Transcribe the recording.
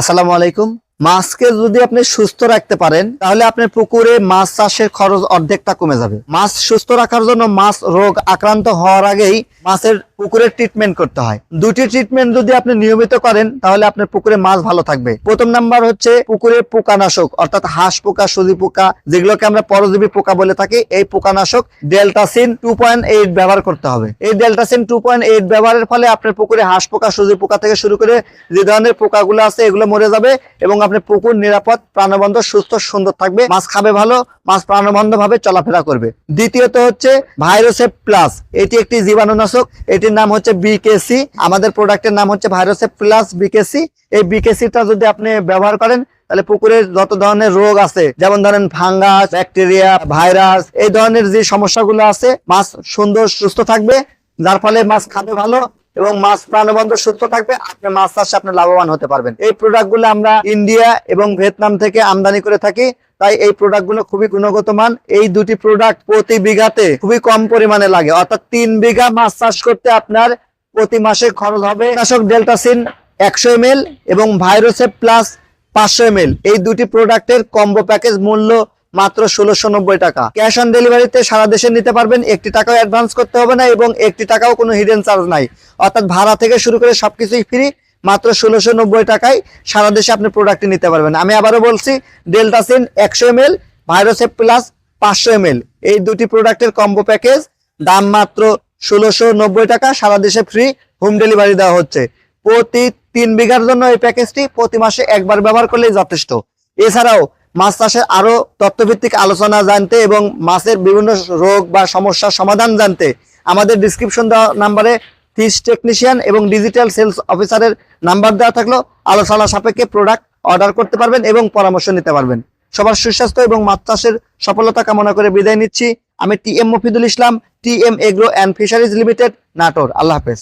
আসসালামু আলাইকুম। মাছকে যদি আপনি সুস্থ রাখতে পারেন, তাহলে আপনার পুকুরে মাছ চাষের খরচ অর্ধেকটা কমে যাবে। মাছ সুস্থ রাখার জন্য মাছ রোগ আক্রান্ত হওয়ার আগেই মাছের পুকুরের ট্রিটমেন্ট করতে হয়। দুটি ট্রিটমেন্ট যদি আপনি নিয়মিত করেন, তাহলে আপনার পুকুরে মাছ ভালো থাকবে। প্রথম নাম্বার হচ্ছে পুকুরে পোকানাশক, অর্থাৎ হাঁস পোকা, সুজি পোকা, যেগুলোকে আমরা পরজীবী পোকা বলে থাকি, এই পোকানাশক ডেল্টাসিন টু পয়েন্ট ব্যবহার করতে হবে। এই ডেল্টাসিন টু পয়েন্ট ব্যবহারের ফলে আপনার পুকুরে হাঁস পোকা, সুজি পোকা থেকে শুরু করে যে ধরনের পোকাগুলো আছে, এগুলো মরে যাবে এবং আপনার পুকুর নিরাপদ প্রাণবন্ধ সুস্থ, সুন্দর থাকবে। মাছ খাবে ভালো, মাছ প্রাণবন্ধ ভাবে চলাফেরা করবে। দ্বিতীয়ত হচ্ছে ভাইরোসেপ প্লাস এটি একটি জীবাণুনাশক এটির নাম হচ্ছে বিকেসি আমাদের প্রোডাক্টের নাম হচ্ছে ভাইরাসে প্লাস বিকেসি এই বিকেসিটা যদি আপনি ব্যবহার করেন, তাহলে পুকুরের যত ধরনের রোগ আছে, যেমন ধরেন ফাঙ্গাস, ব্যাকটেরিয়া, ভাইরাস, এই ধরনের যে সমস্যাগুলো আছে, মাছ সুন্দর, সুস্থ থাকবে। যার ফলে মাছ খাবে ভালো। এবং মাছ প্রাণবন্ধ সুস্থ থাকবে, আপনি মাছ চাষে আপনি লাভবান হতে পারবেন। এই প্রোডাক্টগুলো আমরা ইন্ডিয়া এবং ভিয়েতনাম থেকে আমদানি করে থাকি, তাই এই প্রোডাক্টগুলো খুবই গুণগত মান। এই দুটি প্রোডাক্ট প্রতি বিঘাতে খুবই কম পরিমাণে লাগে, অর্থাৎ তিন বিঘা মাছ চাষ করতে আপনার প্রতি মাসে খরচ হবে নাশক ডেল্টাসিন একশো এম এবং ভাইরোসেপ প্লাস পাঁচশো এম এই দুটি প্রোডাক্টের কম্বো প্যাকেজ মূল্য মাত্র ষোলোশো নব্বই টাকা। ক্যাশ অন ডেলিভারিতে সারা দেশে নিতে পারবেন, একটি টাকাও অ্যাডভান্স করতে হবে না এবং একটি টাকাও কোনো হিডেন চার্জ নাই। অর্থাৎ ভাড়া থেকে শুরু করে সবকিছুই ফ্রি মাত্র ষোলোশো নব্বই টাকায় সারা দেশে আপনি প্রোডাক্টটি নিতে পারবেন। আমি আবারও বলছি ডেল্টাসিন একশো এম এল ভাইরোসেপ প্লাস পাঁচশো এম এই দুটি প্রোডাক্টের কম্বো প্যাকেজ দাম মাত্র ষোলোশো নব্বই টাকা, সারা দেশে ফ্রি হোম ডেলিভারি দেওয়া হচ্ছে। প্রতি তিন বিঘার জন্য এই প্যাকেজটি প্রতি মাসে একবার ব্যবহার করলেই যথেষ্ট। এছাড়াও মাছ চাষের আরও তথ্যভিত্তিক আলোচনা জানতে এবং মাছের বিভিন্ন রোগ বা সমস্যার সমাধান জানতে আমাদের ডিসক্রিপশন দেওয়া নাম্বারে ফিস টেকনিশিয়ান এবং ডিজিটাল সেলস অফিসারের নাম্বার দেওয়া থাকল। আলোচনা সাপেক্ষে প্রোডাক্ট অর্ডার করতে পারবেন এবং পরামর্শ নিতে পারবেন। সবার সুস্বাস্থ্য এবং মাছ চাষের সফলতা কামনা করে বিদায় নিচ্ছি। আমি T M Mofidul Islam, T M agro and fisheries limited, Natore. আল্লাহ হাফেজ।